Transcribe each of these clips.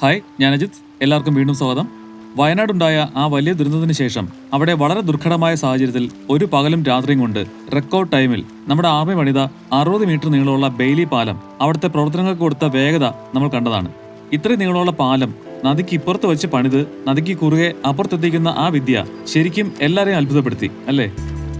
Hi ഞാൻ അജിത്. എല്ലാവർക്കും വീണ്ടും സ്വാഗതം. വയനാടുണ്ടായ ആ വലിയ ദുരന്തത്തിന് ശേഷം അവിടെ വളരെ ദുർഘടമായ സാഹചര്യത്തിൽ ഒരു പകലും രാത്രിയും കൊണ്ട് റെക്കോർഡ് ടൈമിൽ നമ്മുടെ ആർമി പണിത അറുപത് മീറ്റർ നീളമുള്ള ബെയിലി പാലം അവിടുത്തെ പ്രവർത്തനങ്ങൾക്ക് കൊടുത്ത വേഗത നമ്മൾ കണ്ടതാണ്. ഇത്രയും നീളമുള്ള പാലം നദിക്ക് ഇപ്പുറത്ത് വെച്ച് പണിത് നദിക്ക് കുറുകെ അപ്പുറത്തെത്തിക്കുന്ന ആ വിദ്യ ശരിക്കും എല്ലാവരെയും അത്ഭുതപ്പെടുത്തി അല്ലേ?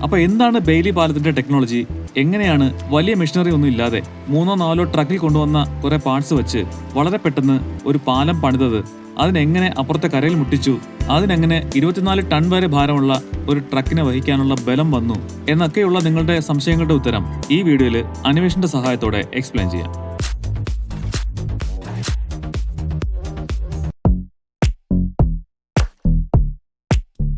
അപ്പൊ എന്താണ് ബെയിലി പാലത്തിന്റെ ടെക്നോളജി എങ്ങനെയാണ് വലിയ മെഷീനറി ഒന്നും ഇല്ലാതെ മൂന്നോ നാലോ ട്രക്കിൽ കൊണ്ടുവന്ന കുറെ പാർട്സ് വെച്ച് വളരെ പെട്ടെന്ന് ഒരു പാലം പണിതത്? അതിനെങ്ങനെ അപ്പുറത്തെ കരയിൽ മുട്ടിച്ചു? അതിനെങ്ങനെ ഇരുപത്തിനാല് ടൺ വരെ ഭാരമുള്ള ഒരു ട്രക്കിനെ വഹിക്കാനുള്ള ബലം വന്നു? എന്നൊക്കെയുള്ള നിങ്ങളുടെ സംശയങ്ങളുടെ ഉത്തരം ഈ വീഡിയോയിൽ അനിമേഷന്റെ സഹായത്തോടെ എക്സ്പ്ലെയിൻ ചെയ്യാം.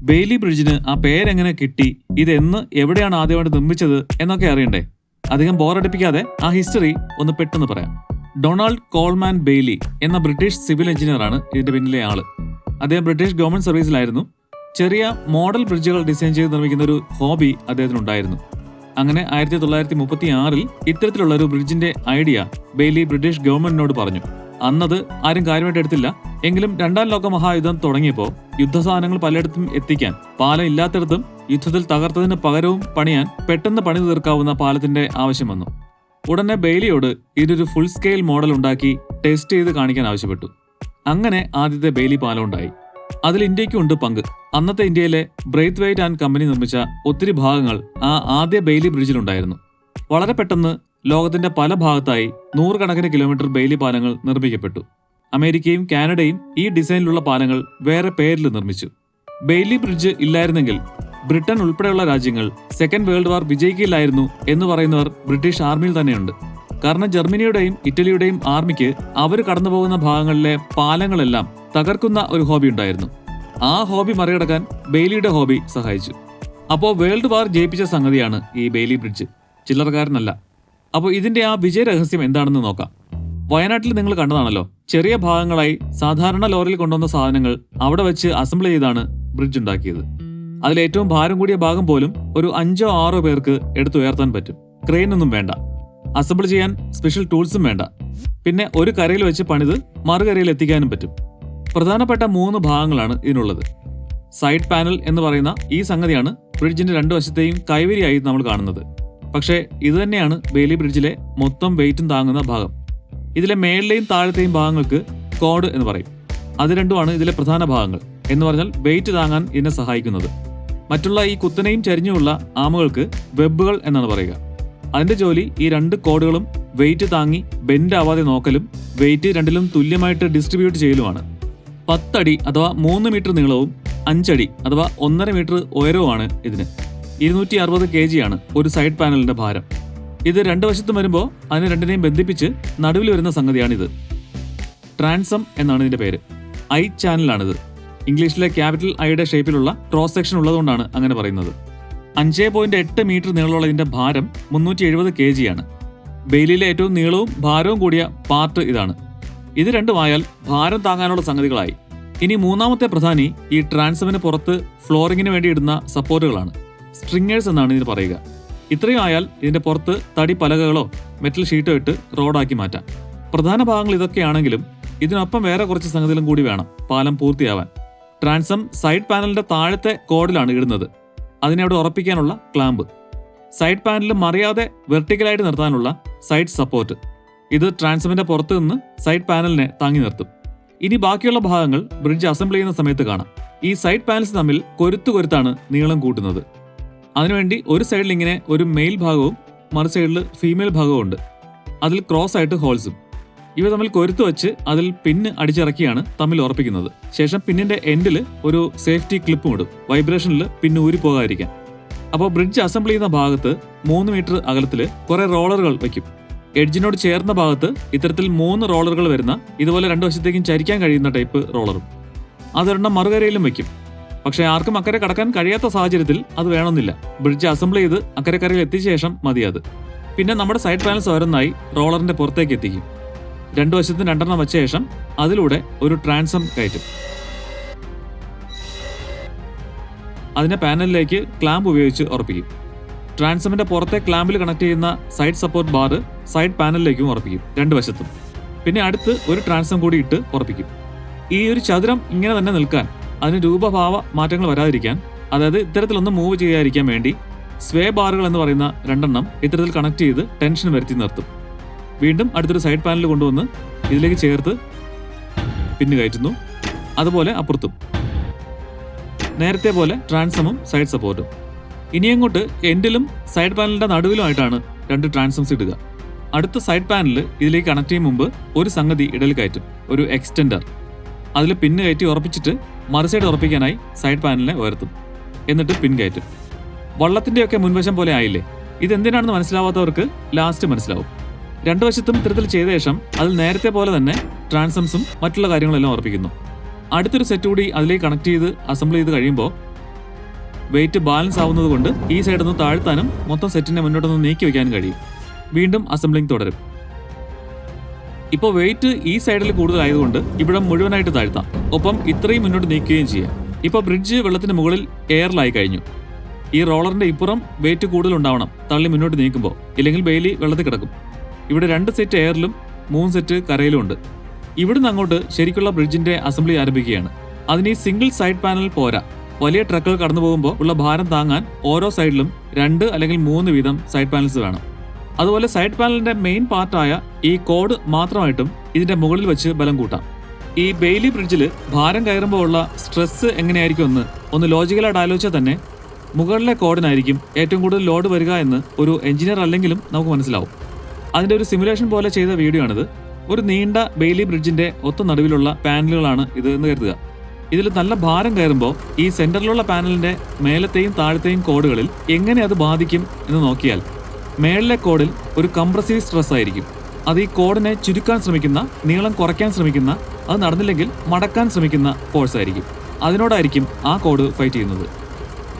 ബെയിലി ബ്രിഡ്ജിന് ആ പേരെങ്ങനെ കിട്ടി? ഇത് എന്ന് എവിടെയാണ് ആദ്യമായിട്ട് നിർമ്മിച്ചത് എന്നൊക്കെ അറിയണ്ടേ? അധികം ബോറടിപ്പിക്കാതെ ആ ഹിസ്റ്ററി ഒന്ന് പെട്ടെന്ന് പറയാം. ഡൊണാൾഡ് കോൾമാൻ ബെയ്ലി എന്ന ബ്രിട്ടീഷ് സിവിൽ എഞ്ചിനീയറാണ് ഇതിന്റെ പിന്നിലെ ആൾ. അദ്ദേഹം ബ്രിട്ടീഷ് ഗവൺമെന്റ് സർവീസിലായിരുന്നു. ചെറിയ മോഡൽ ബ്രിഡ്ജുകൾ ഡിസൈൻ ചെയ്ത് നിർമ്മിക്കുന്ന ഒരു ഹോബി അദ്ദേഹത്തിനുണ്ടായിരുന്നു. അങ്ങനെ ആയിരത്തി തൊള്ളായിരത്തി മുപ്പത്തി ആറിൽ ഇത്തരത്തിലുള്ള ഒരു ബ്രിഡ്ജിന്റെ ഐഡിയ ബെയ്ലി ബ്രിട്ടീഷ് ഗവൺമെന്റിനോട് പറഞ്ഞു. അന്നത് ആരും കാര്യമായിട്ട് എടുത്തില്ല. എങ്കിലും രണ്ടാം ലോക മഹായുദ്ധം തുടങ്ങിയപ്പോൾ യുദ്ധസാധനങ്ങൾ പലയിടത്തും എത്തിക്കാൻ പാലം ഇല്ലാത്തിടത്തും യുദ്ധത്തിൽ തകർത്തതിന് പകരവും പണിയാൻ പെട്ടെന്ന് പണി തീർക്കാവുന്ന പാലത്തിന്റെ ആവശ്യം വന്നു. ഉടനെ ബെയിലിയോട് ഇതൊരു ഫുൾ സ്കെയിൽ മോഡൽ ഉണ്ടാക്കി ടെസ്റ്റ് ചെയ്ത് കാണിക്കാൻ ആവശ്യപ്പെട്ടു. അങ്ങനെ ആദ്യത്തെ ബെയിലി പാലം ഉണ്ടായി. അതിൽ ഇന്ത്യയ്ക്കും ഉണ്ട് പങ്ക്. അന്നത്തെ ഇന്ത്യയിലെ ബ്രെയ്ത്ത് വെയ്റ്റ് ആൻഡ് കമ്പനി നിർമ്മിച്ച ഒത്തിരി ഭാഗങ്ങൾ ആ ആദ്യ ബെയിലി ബ്രിഡ്ജിലുണ്ടായിരുന്നു വളരെ പെട്ടെന്ന് ലോകത്തിന്റെ പല ഭാഗത്തായി നൂറുകണക്കിന് കിലോമീറ്റർ ബെയിലി പാലങ്ങൾ നിർമ്മിക്കപ്പെട്ടു. അമേരിക്കയും കാനഡയും ഈ ഡിസൈനിലുള്ള പാലങ്ങൾ വേറെ പേരിൽ നിർമ്മിച്ചു. ബെയിലി ബ്രിഡ്ജ് ഇല്ലായിരുന്നെങ്കിൽ ബ്രിട്ടൻ ഉൾപ്പെടെയുള്ള രാജ്യങ്ങൾ സെക്കൻഡ് വേൾഡ് വാർ വിജയിക്കില്ലായിരുന്നു എന്ന് പറയുന്നവർ ബ്രിട്ടീഷ് ആർമിയിൽ തന്നെയുണ്ട്. കാരണം ജർമ്മനിയുടെയും ഇറ്റലിയുടെയും ആർമിക്ക് അവർ കടന്നുപോകുന്ന ഭാഗങ്ങളിലെ പാലങ്ങളെല്ലാം തകർക്കുന്ന ഒരു ഹോബി ഉണ്ടായിരുന്നു. ആ ഹോബി മറികടക്കാൻ ബെയിലിയുടെ ഹോബി സഹായിച്ചു. അപ്പോൾ വേൾഡ് വാർ ജയിപ്പിച്ച സംഗതിയാണ് ഈ ബെയിലി ബ്രിഡ്ജ്. ചില്ലറക്കാരനല്ല. അപ്പോൾ ഇതിന്റെ ആ വിജയ രഹസ്യം എന്താണെന്ന് നോക്കാം. വയനാട്ടിൽ നിങ്ങൾ കണ്ടതാണല്ലോ. ചെറിയ ഭാഗങ്ങളായി സാധാരണ ലോറിയിൽ കൊണ്ടുവന്ന സാധനങ്ങൾ അവിടെ വെച്ച് അസംബിൾ ചെയ്താണ് ബ്രിഡ്ജ് ഉണ്ടാക്കിയത്. അതിൽ ഏറ്റവും ഭാരം കൂടിയ ഭാഗം പോലും ഒരു അഞ്ചോ ആറോ പേർക്ക് എടുത്തുയർത്താൻ പറ്റും. ക്രെയിൻ ഒന്നും വേണ്ട. അസംബിൾ ചെയ്യാൻ സ്പെഷ്യൽ ടൂൾസും വേണ്ട. പിന്നെ ഒരു കരയിൽ വെച്ച് പണിത് മറുകരയിൽ എത്തിക്കാനും പറ്റും. പ്രധാനപ്പെട്ട മൂന്ന് ഭാഗങ്ങളാണ് ഇതിനുള്ളത്. സൈഡ് പാനൽ എന്ന് പറയുന്ന ഈ സംഗതിയാണ് ബ്രിഡ്ജിന്റെ രണ്ടു വശത്തെയും കൈവരിയായി നമ്മൾ കാണുന്നത്. പക്ഷേ ഇതുതന്നെയാണ് ബെയിലി ബ്രിഡ്ജിലെ മൊത്തം വെയിറ്റും താങ്ങുന്ന ഭാഗം. ഇതിലെ മേളിലെയും താഴത്തെയും ഭാഗങ്ങൾക്ക് കോഡ് എന്ന് പറയും. അത് രണ്ടുമാണ് ഇതിലെ പ്രധാന ഭാഗങ്ങൾ എന്ന് പറഞ്ഞാൽ വെയിറ്റ് താങ്ങാൻ ഇതിനെ സഹായിക്കുന്നത്. മറ്റുള്ള ഈ കുത്തനെയും ചരിഞ്ഞുമുള്ള ആമുകൾക്ക് വെബുകൾ എന്നാണ് പറയുക. അതിന്റെ ജോലി ഈ രണ്ട് കോഡുകളും വെയിറ്റ് താങ്ങി ബെൻഡ് ആവാതെ നോക്കലും വെയിറ്റ് രണ്ടിലും തുല്യമായിട്ട് ഡിസ്ട്രിബ്യൂട്ട് ചെയ്യലുമാണ്. പത്തടി അഥവാ മൂന്ന് മീറ്റർ നീളവും അഞ്ചടി അഥവാ ഒന്നര മീറ്റർ ഉയരവുമാണ് ഇതിന്. ഇരുന്നൂറ്റി അറുപത് കെ ആണ് ഒരു സൈഡ് പാനലിന്റെ ഭാരം. ഇത് രണ്ട് വശത്തും വരുമ്പോൾ അതിനെ രണ്ടിനെയും ബന്ധിപ്പിച്ച് നടുവിൽ വരുന്ന സംഗതിയാണിത്. ട്രാൻസം എന്നാണ് ഇതിന്റെ പേര്. ഐ ചാനലാണിത്. ഇംഗ്ലീഷിലെ ക്യാപിറ്റൽ ഐയുടെ ഷേപ്പിലുള്ള ക്രോസ് സെക്ഷൻ ഉള്ളതുകൊണ്ടാണ് അങ്ങനെ പറയുന്നത്. അഞ്ച് പോയിന്റ് എട്ട് മീറ്റർ നീളമുള്ള ഇതിന്റെ ഭാരം മുന്നൂറ്റി എഴുപത് കെ ആണ് ബെയിലിലെ ഏറ്റവും നീളവും ഭാരവും കൂടിയ പാർട്ട് ഇതാണ്. ഇത് രണ്ടുമായാൽ ഭാരം താങ്ങാനുള്ള സംഗതികളായി. ഇനി മൂന്നാമത്തെ പ്രധാനി ഈ ട്രാൻസമിന് പുറത്ത് ഫ്ലോറിങ്ങിന് വേണ്ടി ഇടുന്ന സപ്പോർട്ടുകളാണ്. സ്ട്രിങ്ങേഴ്സ് എന്നാണ് ഇതിന് പറയുക. ഇത്രയും ആയാൽ ഇതിന്റെ പുറത്ത് തടി പലകകളോ മെറ്റൽ ഷീറ്റോ ഇട്ട് റോഡാക്കി മാറ്റാം. പ്രധാന ഭാഗങ്ങൾ ഇതൊക്കെയാണെങ്കിലും ഇതിനൊപ്പം വേറെ കുറച്ച് സംഗതികളും കൂടി വേണം പാലം പൂർത്തിയാവാൻ. ട്രാൻസം സൈഡ് പാനലിന്റെ താഴത്തെ കോഡിലാണ് ഇടുന്നത്. അതിനെ അവിടെ ഉറപ്പിക്കാനുള്ള ക്ലാമ്പ് സൈഡ് പാനൽ മറിയാതെ വെർട്ടിക്കലായിട്ട് നിർത്താനുള്ള സൈഡ് സപ്പോർട്ട് ഇത് ട്രാൻസമിന്റെ പുറത്ത് നിന്ന് സൈഡ് പാനലിനെ താങ്ങി നിർത്തും. ഇനി ബാക്കിയുള്ള ഭാഗങ്ങൾ ബ്രിഡ്ജ് അസംബിൾ ചെയ്യുന്ന സമയത്ത് കാണാം. ഈ സൈഡ് പാനൽസ് തമ്മിൽ കൊരുത്തു കൊരുത്താണ് നീളം കൂട്ടുന്നത്. അതിനുവേണ്ടി ഒരു സൈഡിൽ ഇങ്ങനെ ഒരു മെയിൽ ഭാഗവും മറു സൈഡിൽ ഫീമെയിൽ ഭാഗവും ഉണ്ട്. അതിൽ ക്രോസ് ആയിട്ട് ഹോൾസും ഇവ തമ്മിൽ കൊരുത്തു വെച്ച് അതിൽ പിന്ന് അടിച്ചിറക്കിയാണ് തമ്മിൽ ഉറപ്പിക്കുന്നത്. ശേഷം പിന്നിന്റെ എൻഡിൽ ഒരു സേഫ്റ്റി ക്ലിപ്പും ഇടും. വൈബ്രേഷനിൽ പിന്നെ ഊരി പോകാതിരിക്കാൻ. അപ്പോൾ ബ്രിഡ്ജ് അസംബിൾ ചെയ്യുന്ന ഭാഗത്ത് മൂന്ന് മീറ്റർ അകലത്തിൽ കുറെ റോളറുകൾ വയ്ക്കും എഡ്ജിനോട് ചേർന്ന ഭാഗത്ത് ഇത്തരത്തിൽ മൂന്ന് റോളറുകൾ വരുന്ന ഇതുപോലെ രണ്ടു വശത്തേക്കും ചരിക്കാൻ കഴിയുന്ന ടൈപ്പ് റോളറും അതൊരെണ്ണം മറുകരയിലും വെക്കും. പക്ഷേ ആർക്കും അക്കരെ കടക്കാൻ കഴിയാത്ത സാഹചര്യത്തിൽ അത് വേണമെന്നില്ല. ബ്രിഡ്ജ് അസംബിൾ ചെയ്ത് അക്കരക്കരയിൽ എത്തിയ ശേഷം മതി അത്. പിന്നെ നമ്മുടെ സൈഡ് പാനൽസ് ഓരോന്നായി റോളറിന്റെ പുറത്തേക്ക് എത്തിക്കും. രണ്ടു വശത്തും രണ്ടെണ്ണം വെച്ച ശേഷം അതിലൂടെ ഒരു ട്രാൻസം കയറ്റും. അതിനെ പാനലിലേക്ക് ക്ലാമ്പ് ഉപയോഗിച്ച് ഉറപ്പിക്കും. ട്രാൻസമിന്റെ പുറത്തെ ക്ലാമ്പിൽ കണക്ട് ചെയ്യുന്ന സൈഡ് സപ്പോർട്ട് ബാർ സൈഡ് പാനലിലേക്കും ഉറപ്പിക്കും രണ്ട് വശത്തും. പിന്നെ അടുത്ത് ഒരു ട്രാൻസം കൂടി ഇട്ട് ഉറപ്പിക്കും. ഈ ഒരു ചതുരം ഇങ്ങനെ തന്നെ നിൽക്കാൻ അതിന് രൂപഭാവ മാറ്റങ്ങൾ വരാതിരിക്കാൻ അതായത് ഇത്തരത്തിലൊന്നും മൂവ് ചെയ്യാതിരിക്കാൻ വേണ്ടി സ്വേ ബാറുകൾ എന്ന് പറയുന്ന രണ്ടെണ്ണം ഇത്തരത്തിൽ കണക്ട് ചെയ്ത് ടെൻഷൻ വരുത്തി നിർത്തും. വീണ്ടും അടുത്തൊരു സൈഡ് പാനൽ കൊണ്ടുവന്ന് ഇതിലേക്ക് ചേർത്ത് പിന്നു കയറ്റുന്നു. അതുപോലെ അപ്പുറത്തും. നേരത്തെ പോലെ ട്രാൻസമും സൈഡ് സപ്പോർട്ടും ഇനി അങ്ങോട്ട് എൻഡിലും സൈഡ് പാനലിന്റെ നടുവിലുമായിട്ടാണ് രണ്ട് ട്രാൻസംസ് ഇടുക. അടുത്ത സൈഡ് പാനൽ ഇതിലേക്ക് കണക്ട് ചെയ്യും മുമ്പ് ഒരു സംഗതി ഇടയിൽ കയറ്റും. ഒരു എക്സ്റ്റൻഡർ അതിൽ പിന്ന് കയറ്റി ഉറപ്പിച്ചിട്ട് മറു സൈഡ് ഉറപ്പിക്കാനായി സൈഡ് പാനലിനെ ഉയർത്തും. എന്നിട്ട് പിൻ കയറ്റും. വള്ളത്തിന്റെയൊക്കെ മുൻവശം പോലെ ആയില്ലേ? ഇതെന്തിനാണെന്ന് മനസ്സിലാവാത്തവർക്ക് ലാസ്റ്റ് മനസ്സിലാവും. രണ്ടു വശത്തും ഇത്തരത്തിൽ ചെയ്ത ശേഷം അതിൽ നേരത്തെ പോലെ തന്നെ ട്രാൻസംസും മറ്റുള്ള കാര്യങ്ങളെല്ലാം ഉറപ്പിക്കുന്നു. അടുത്തൊരു സെറ്റ് കൂടി അതിലേക്ക് കണക്ട് ചെയ്ത് അസംബിൾ ചെയ്ത് കഴിയുമ്പോൾ വെയിറ്റ് ബാലൻസ് ആവുന്നത് കൊണ്ട് ഈ സൈഡിൽ നിന്ന് താഴ്ത്താനും മൊത്തം സെറ്റിനെ മുന്നോട്ടൊന്ന് നീക്കി വയ്ക്കാനും കഴിയും. വീണ്ടും അസംബ്ലിംഗ് തുടരും. ഇപ്പോൾ വെയിറ്റ് ഈ സൈഡിൽ കൂടുതലായതുകൊണ്ട് ഇവിടെ മുഴുവനായിട്ട് താഴ്ത്താം. ഒപ്പം ഇത്രയും മുന്നോട്ട് നീക്കുകയും ചെയ്യാം. ഇപ്പോൾ ബ്രിഡ്ജ് വെള്ളത്തിന് മുകളിൽ എയറിലായി കഴിഞ്ഞു. ഈ റോളറിന്റെ ഇപ്പുറം വെയിറ്റ് കൂടുതൽ ഉണ്ടാവണം. തള്ളി മുന്നോട്ട് നീക്കുമ്പോൾ ഇല്ലെങ്കിൽ ബെയിലി വെള്ളത്തിൽ കിടക്കും. ഇവിടെ രണ്ട് സെറ്റ് എയറിലും മൂന്ന് സെറ്റ് കരയിലും ഉണ്ട്. ഇവിടുന്ന് അങ്ങോട്ട് ശരിക്കുള്ള ബ്രിഡ്ജിന്റെ അസംബ്ലി ആരംഭിക്കുകയാണ്. അതിന് ഈ സിംഗിൾ സൈഡ് പാനൽ പോരാ. വലിയ ട്രക്കുകൾ കടന്നു പോകുമ്പോൾ ഉള്ള ഭാരം താങ്ങാൻ ഓരോ സൈഡിലും രണ്ട് അല്ലെങ്കിൽ മൂന്ന് വീതം സൈഡ് പാനൽസ് വേണം. അതുപോലെ സൈഡ് പാനലിന്റെ മെയിൻ പാർട്ടായ ഈ കോഡ് മാത്രമായിട്ടും ഇതിന്റെ മുകളിൽ വെച്ച് ബലം കൂട്ടാം. ഈ ബെയിലി ബ്രിഡ്ജിൽ ഭാരം കയറുമ്പോൾ ഉള്ള സ്ട്രെസ് എങ്ങനെയായിരിക്കും എന്ന് ഒന്ന് ലോജിക്കലായിട്ട് ആലോചിച്ചാൽ തന്നെ മുകളിലെ കോഡിനായിരിക്കും ഏറ്റവും കൂടുതൽ ലോഡ് വരിക എന്ന് ഒരു എഞ്ചിനീയർ അല്ലെങ്കിലും നമുക്ക് മനസ്സിലാവും. അതിന്റെ ഒരു സിമുലേഷൻ പോലെ ചെയ്ത വീഡിയോ ആണിത്. ഒരു നീണ്ട ബെയിലി ബ്രിഡ്ജിന്റെ ഒത്ത നടുവിലുള്ള പാനലുകളാണ് ഇത് എന്ന് കരുതുക. ഇതിൽ നല്ല ഭാരം കയറുമ്പോൾ ഈ സെന്ററിലുള്ള പാനലിന്റെ മേലത്തെയും താഴത്തെയും കോഡുകളിൽ എങ്ങനെ അത് ബാധിക്കും എന്ന് നോക്കിയാൽ മേളിലെ കോഡിൽ ഒരു കംപ്രസീവ് സ്ട്രെസ് ആയിരിക്കും. അത് ഈ കോഡിനെ ചുരുക്കാൻ ശ്രമിക്കുന്ന നീളം കുറയ്ക്കാൻ ശ്രമിക്കുന്ന അത് നടന്നില്ലെങ്കിൽ മടക്കാൻ ശ്രമിക്കുന്ന ഫോഴ്സ് ആയിരിക്കും. അതിനോടായിരിക്കും ആ കോഡ് ഫൈറ്റ് ചെയ്യുന്നത്.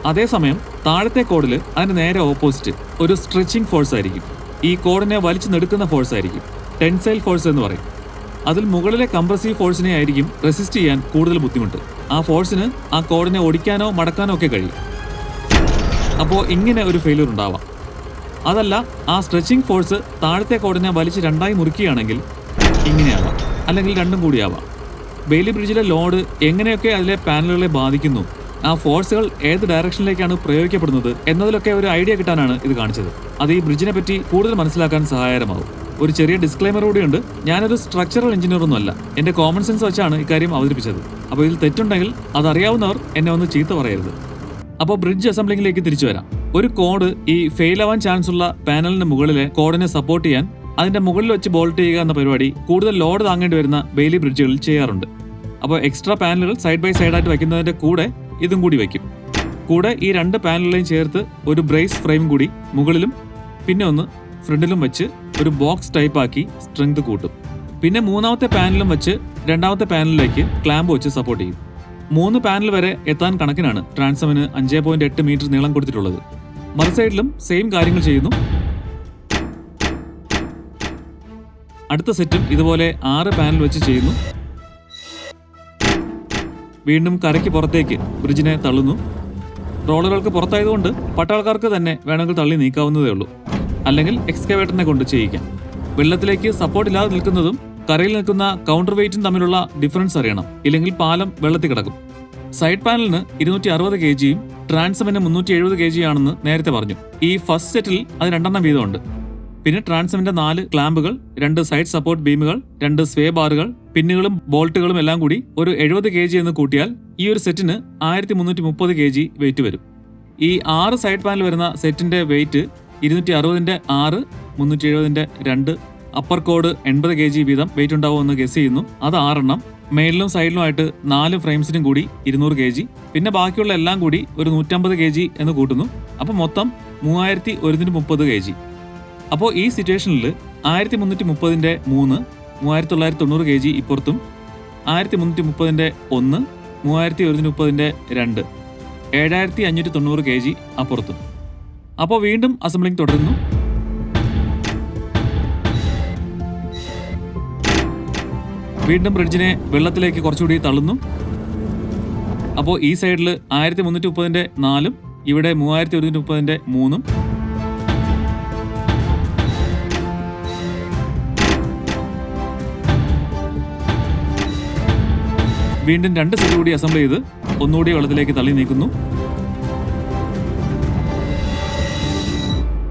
അതേസമയം താഴത്തെ കോഡിൽ അതിന് നേരെ ഓപ്പോസിറ്റ് ഒരു സ്ട്രെച്ചിങ് ഫോഴ്സ് ആയിരിക്കും. ഈ കോഡിനെ വലിച്ചു നെടുക്കുന്ന ഫോഴ്സ് ആയിരിക്കും. ടെൻസൈൽ ഫോഴ്സ് എന്ന് പറയും. അതിൽ മുകളിലെ കംപ്രസീവ് ഫോഴ്സിനെ ആയിരിക്കും റെസിസ്റ്റ് ചെയ്യാൻ കൂടുതൽ ബുദ്ധിമുട്ട്. ആ ഫോഴ്സിന് ആ കോഡിനെ ഒടിക്കാനോ മടക്കാനോ ഒക്കെ കഴിയും. അപ്പോൾ ഇങ്ങനെ ഒരു ഫെയിലിയർ ഉണ്ടാവാം. അതല്ല ആ സ്ട്രെച്ചിങ് ഫോഴ്സ് താഴത്തെ കോടിനെ വലിച്ച് രണ്ടായി മുറിക്കുകയാണെങ്കിൽ ഇങ്ങനെയാവാം. അല്ലെങ്കിൽ രണ്ടും കൂടിയാവാം. ബെയിലി ബ്രിഡ്ജിലെ ലോഡ് എങ്ങനെയൊക്കെ അതിലെ പാനലുകളെ ബാധിക്കുന്നു ആ ഫോഴ്സുകൾ ഏത് ഡയറക്ഷനിലേക്കാണ് പ്രയോഗിക്കപ്പെടുന്നത് എന്നതിലൊക്കെ ഒരു ഐഡിയ കിട്ടാനാണ് ഇത് കാണിച്ചത്. അത് ഈ ബ്രിഡ്ജിനെ പറ്റി കൂടുതൽ മനസ്സിലാക്കാൻ സഹായകരമാവും. ഒരു ചെറിയ ഡിസ്ക്ലൈമർ കൂടിയുണ്ട്. ഞാനൊരു സ്ട്രക്ചറൽ എഞ്ചിനീയർ ഒന്നുമല്ല. എന്റെ കോമൺ സെൻസ് വെച്ചാണ് ഇക്കാര്യം അവതരിപ്പിച്ചത്. അപ്പോൾ ഇതിൽ തെറ്റുണ്ടെങ്കിൽ അതറിയാവുന്നവർ എന്നെ ഒന്ന് ചീത്ത പറയരുത്. അപ്പോൾ ബ്രിഡ്ജ് അസംബ്ലിങ്ങിലേക്ക് തിരിച്ചു വരാം. ഒരു കോഡ് ഈ ഫെയിൽ ആവാൻ ചാൻസ് ഉള്ള പാനലിന് മുകളിലെ കോഡിനെ സപ്പോർട്ട് ചെയ്യാൻ അതിന്റെ മുകളിൽ വെച്ച് ബോൾട്ട് ചെയ്യുക എന്ന പരിപാടി കൂടുതൽ ലോഡ് താങ്ങേണ്ടി വരുന്ന ബെയിലി ബ്രിഡ്ജുകളിൽ ചെയ്യാറുണ്ട്. അപ്പോൾ എക്സ്ട്രാ പാനലുകൾ സൈഡ് ബൈ സൈഡായിട്ട് വയ്ക്കുന്നതിന്റെ കൂടെ ഇതും കൂടി വയ്ക്കും കൂടെ ഈ രണ്ട് പാനലുകളെയും ചേർത്ത് ഒരു ബ്രേസ് ഫ്രെയിം കൂടി മുകളിലും പിന്നെ ഒന്ന് ഫ്രണ്ടിലും വെച്ച് ഒരു ബോക്സ് ടൈപ്പ് ആക്കി സ്ട്രെങ്ത് കൂട്ടും. പിന്നെ മൂന്നാമത്തെ പാനലും വെച്ച് രണ്ടാമത്തെ പാനലിലേക്ക് ക്ലാമ്പ് വെച്ച് സപ്പോർട്ട് ചെയ്യും. മൂന്ന് പാനൽ വരെ എത്താൻ കണക്കിനാണ് ട്രാൻസമിന് അഞ്ച് പോയിന്റ് എട്ട് മീറ്റർ നീളം കൊടുത്തിട്ടുള്ളത്. മറു സൈഡിലും സെയിം കാര്യങ്ങൾ ചെയ്യുന്നു. അടുത്ത സെറ്റും ഇതുപോലെ ആറ് പാനൽ വെച്ച് ചെയ്യുന്നു. വീണ്ടും കരയ്ക്ക് പുറത്തേക്ക് ബ്രിഡ്ജിനെ തള്ളുന്നു. റോളുകൾക്ക് പുറത്തായതുകൊണ്ട് പട്ടാൾക്കാർക്ക് തന്നെ വേണമെങ്കിൽ തള്ളി നീക്കാവുന്നതേ ഉള്ളൂ. അല്ലെങ്കിൽ എക്സ്കവേറ്ററിനെ കൊണ്ട് ചെയ്യിക്കാം. വെള്ളത്തിലേക്ക് സപ്പോർട്ട് ഇല്ലാതെ നിൽക്കുന്നതും കരയിൽ നിൽക്കുന്ന കൗണ്ടർ വെയിറ്റും തമ്മിലുള്ള ഡിഫറൻസ് അറിയണം. ഇല്ലെങ്കിൽ പാലം വെള്ളത്തിൽ കിടക്കും. സൈഡ് പാനലിന് ഇരുന്നൂറ്റി അറുപത് കെ ജിയും ട്രാൻസമിന് മുന്നൂറ്റി എഴുപത് കെ ജി ആണെന്ന് നേരത്തെ പറഞ്ഞു. ഈ ഫസ്റ്റ് സെറ്റിൽ അത് രണ്ടെണ്ണം വീതമുണ്ട്. പിന്നെ ട്രാൻസമിന്റെ നാല് ക്ലാമ്പുകൾ രണ്ട് സൈഡ് സപ്പോർട്ട് ബീമുകൾ രണ്ട് സ്വേ ബാറുകൾ പിന്നുകളും ബോൾട്ടുകളും എല്ലാം കൂടി ഒരു എഴുപത് കെ ജി എന്ന് കൂട്ടിയാൽ ഈ ഒരു സെറ്റിന് ആയിരത്തി മുന്നൂറ്റി മുപ്പത് കെ ജി വെയിറ്റ് വരും. ഈ ആറ് സൈഡ് പാനൽ വരുന്ന സെറ്റിന്റെ വെയിറ്റ് ഇരുന്നൂറ്റി അറുപതിന്റെ ആറ് മുന്നൂറ്റി എഴുപതിന്റെ രണ്ട് അപ്പർ കോഡ് എൺപത് കെ ജി വീതം വെയിറ്റ് ഉണ്ടാവുമെന്ന് ഗസ് ചെയ്യുന്നു. അത് ആറെണ്ണം. മേലിലും സൈഡിലുമായിട്ട് നാല് ഫ്രെയിംസിനും കൂടി ഇരുന്നൂറ് കെ ജി പിന്നെ ബാക്കിയുള്ള എല്ലാം കൂടി ഒരു നൂറ്റമ്പത് കെ ജി എന്ന് കൂട്ടുന്നു. അപ്പോൾ മൊത്തം മൂവായിരത്തി ഒരുന്നൂറ്റി മുപ്പത് കെ ജി. അപ്പോൾ ഈ സിറ്റുവേഷനിൽ ആയിരത്തി മുന്നൂറ്റി മുപ്പതിന്റെ മൂന്ന് മൂവായിരത്തി തൊള്ളായിരത്തി തൊണ്ണൂറ് കെ ജി ഇപ്പുറത്തും ആയിരത്തി മുന്നൂറ്റി മുപ്പതിന്റെ ഒന്ന് മൂവായിരത്തി ഒരുന്നൂറ്റി മുപ്പതിന്റെ രണ്ട് ഏഴായിരത്തി അഞ്ഞൂറ്റി തൊണ്ണൂറ് കെ ജി അപ്പുറത്തും. അപ്പോൾ വീണ്ടും അസംബ്ലിംഗ് തുടരുന്നു. വീണ്ടും ബ്രിഡ്ജിനെ വെള്ളത്തിലേക്ക് കുറച്ചുകൂടി തള്ളുന്നു. അപ്പോൾ ഈ സൈഡിൽ ആയിരത്തി മുന്നൂറ്റി മുപ്പതിന്റെ നാലും ഇവിടെ മൂവായിരത്തി ഒരുന്നൂറ്റി മുപ്പതിന്റെ മൂന്നും. വീണ്ടും രണ്ട് സൈഡ് കൂടി അസംബിൾ ചെയ്ത് ഒന്നുകൂടി വെള്ളത്തിലേക്ക് തള്ളി നീക്കുന്നു.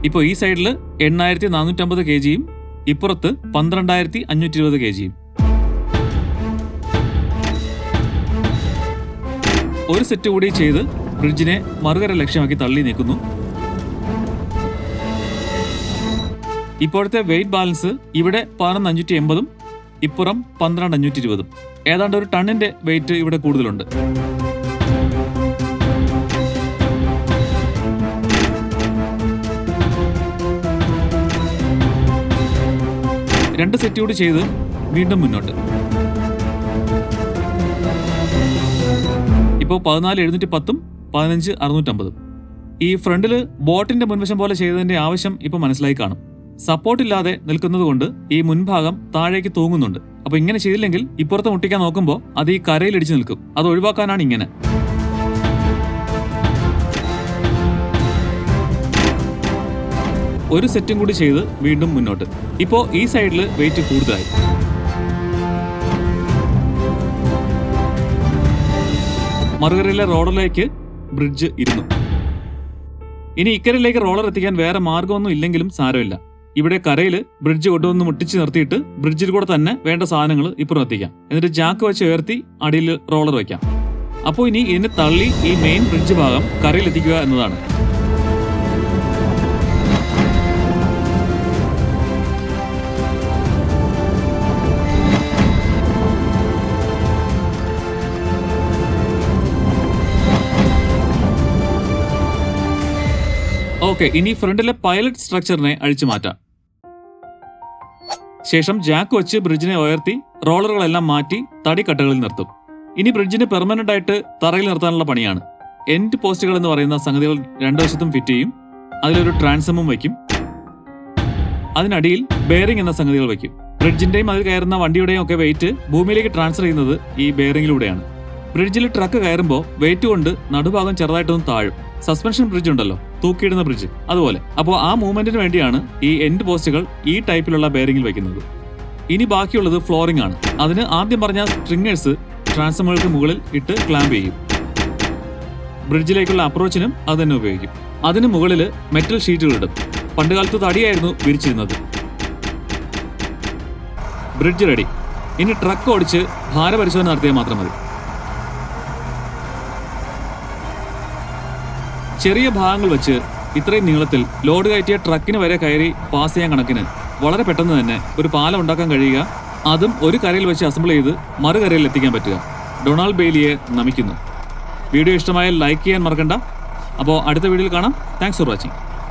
ഇപ്പോൾ ഈ സൈഡിൽ എണ്ണായിരത്തി നാനൂറ്റമ്പത് കെ ജിയും ഇപ്പുറത്ത് പന്ത്രണ്ടായിരത്തി അഞ്ഞൂറ്റി ഇരുപത് കെ ജിയും. ഒരു സെറ്റ് കൂടി ചെയ്ത് ബ്രിഡ്ജിനെ മറുകര ലക്ഷ്യമാക്കി തള്ളി നീക്കുന്നു. ഇപ്പോഴത്തെ വെയിറ്റ് ബാലൻസ് ഇവിടെ പതിനൊന്ന് അഞ്ഞൂറ്റി എൺപതും ഇപ്പുറം പന്ത്രണ്ട് അഞ്ഞൂറ്റി ഇരുപതും. ഏതാണ്ട് ഒരു ടണ്ണിന്റെ വെയിറ്റ് ഇവിടെ കൂടുതലുണ്ട്. രണ്ട് സെറ്റ് കൂടി ചെയ്ത് വീണ്ടും മുന്നോട്ട്. ഇപ്പോൾ പതിനാല് എഴുന്നൂറ്റി പത്തും പതിനഞ്ച് അറുന്നൂറ്റമ്പതും. ഈ ഫ്രണ്ടിൽ ബോട്ടിന്റെ മുൻവശം പോലെ ചെയ്തതിന്റെ ആവശ്യം ഇപ്പോൾ മനസ്സിലായി കാണും. സപ്പോർട്ട് ഇല്ലാതെ നിൽക്കുന്നത് കൊണ്ട് ഈ മുൻഭാഗം താഴേക്ക് തൂങ്ങുന്നുണ്ട്. അപ്പൊ ഇങ്ങനെ ചെയ്തില്ലെങ്കിൽ ഇപ്പുറത്ത് മുട്ടിക്കാൻ നോക്കുമ്പോൾ അത് ഈ കരയിൽ ഇടിച്ചു നിൽക്കും. അത് ഒഴിവാക്കാനാണ് ഇങ്ങനെ. ഒരു സെറ്റും കൂടി ചെയ്ത് വീണ്ടും മുന്നോട്ട്. ഇപ്പോൾ ഈ സൈഡിൽ വെയിറ്റ് കൂടുതലായി. മറുകരയിലെ റോഡിലേക്ക് ബ്രിഡ്ജ് ഇരുന്നു. ഇനി ഇക്കരയിലേക്ക് റോളർ എത്തിക്കാൻ വേറെ മാർഗമൊന്നും ഇല്ലെങ്കിലും സാരമില്ല. ഇവിടെ കരയിൽ ബ്രിഡ്ജ് കൊണ്ടുവന്ന് മുട്ടിച്ച് നിർത്തിയിട്ട് ബ്രിഡ്ജിൽ കൂടെ തന്നെ വേണ്ട സാധനങ്ങൾ ഇപ്പുറം എത്തിക്കാം. എന്നിട്ട് ജാക്ക് വെച്ച് ഉയർത്തി അടിയിൽ റോളർ വെക്കാം അപ്പോൾ ഇനി ഇതിനെ തള്ളി ഈ മെയിൻ ബ്രിഡ്ജ് ഭാഗം കരയിൽ എത്തിക്കുക എന്നതാണ്. ഓക്കെ ഇനി ഫ്രണ്ടിലെ പൈലറ്റ് സ്ട്രക്ചറിനെ അഴിച്ചു മാറ്റാം. ശേഷം ജാക്ക് വെച്ച് ബ്രിഡ്ജിനെ ഉയർത്തി റോളറുകളെല്ലാം മാറ്റി തടിക്കട്ടകളിൽ നിർത്തും. ഇനി ബ്രിഡ്ജിനെ പെർമനന്റ് ആയിട്ട് തറയിൽ നിർത്താനുള്ള പണിയാണ്. എൻഡ് പോസ്റ്റുകൾ എന്ന് പറയുന്ന സംഗതികൾ രണ്ടു വശത്തും ഫിറ്റ് ചെയ്യും അതിലൊരു ട്രാൻസമും വയ്ക്കും. അതിനടിയിൽ ബെയറിംഗ് എന്ന സംഗതികൾ വയ്ക്കും. ബ്രിഡ്ജിന്റെയും അതിൽ കയറുന്ന വണ്ടിയുടെയും ഒക്കെ വെയിറ്റ് ഭൂമിയിലേക്ക് ട്രാൻസ്ഫർ ചെയ്യുന്നത് ഈ ബെയറിംഗിലൂടെയാണ് ബ്രിഡ്ജിൽ ട്രക്ക് കയറുമ്പോൾ വെയിറ്റ് കൊണ്ട് നടുഭാഗം ചെറുതായിട്ടൊന്ന് താഴും. സസ്പെൻഷൻ ബ്രിഡ്ജ് ഉണ്ടല്ലോ. തൂക്കിയിടുന്ന ബ്രിഡ്ജ് അതുപോലെ. അപ്പോൾ ആ മൂവ്മെന്റിന് വേണ്ടിയാണ് ഈ എൻഡ് പോസ്റ്റുകൾ ഈ ടൈപ്പിലുള്ള ബെയറിംഗിൽ വെക്കുന്നത്. ഇനി ബാക്കിയുള്ളത് ഫ്ലോറിംഗ് ആണ്. അതിന് ആദ്യം പറഞ്ഞ സ്ട്രിങ്ങേഴ്സ് ട്രാൻസ്ഫോമറുകൾക്ക് മുകളിൽ ഇട്ട് ക്ലാമ്പ് ചെയ്യും. ബ്രിഡ്ജിലേക്കുള്ള അപ്രോച്ചിനും അത് തന്നെ ഉപയോഗിക്കും. അതിന് മുകളിൽ മെറ്റൽ ഷീറ്റുകൾ ഇടും. പണ്ടുകാലത്ത് തടിയായിരുന്നു വിരിച്ചിരുന്നത്. ബ്രിഡ്ജ് റെഡി ഇനി ട്രക്ക് ഓടിച്ച് ഭാരപരിശോധന നടത്തിയാൽ മാത്രം മതി. ചെറിയ ഭാഗങ്ങൾ വെച്ച് ഇത്രയും നീളത്തിൽ ലോഡ് കയറ്റിയ ട്രക്കിന് വരെ കയറി പാസ് ചെയ്യാൻ കണക്കിന് വളരെ പെട്ടെന്ന് തന്നെ ഒരു പാലം ഉണ്ടാക്കാൻ കഴിയുക. അതും ഒരു കരയിൽ വെച്ച് അസംബിൾ ചെയ്ത് മറുകരയിൽ എത്തിക്കാൻ പറ്റുക. ഡൊണാൾഡ് ബെയിലിയെ നമിക്കുന്നു. വീഡിയോ ഇഷ്ടമായാൽ ലൈക്ക് ചെയ്യാൻ മറക്കണ്ട. അപ്പോൾ അടുത്ത വീഡിയോയിൽ കാണാം. Thanks for watching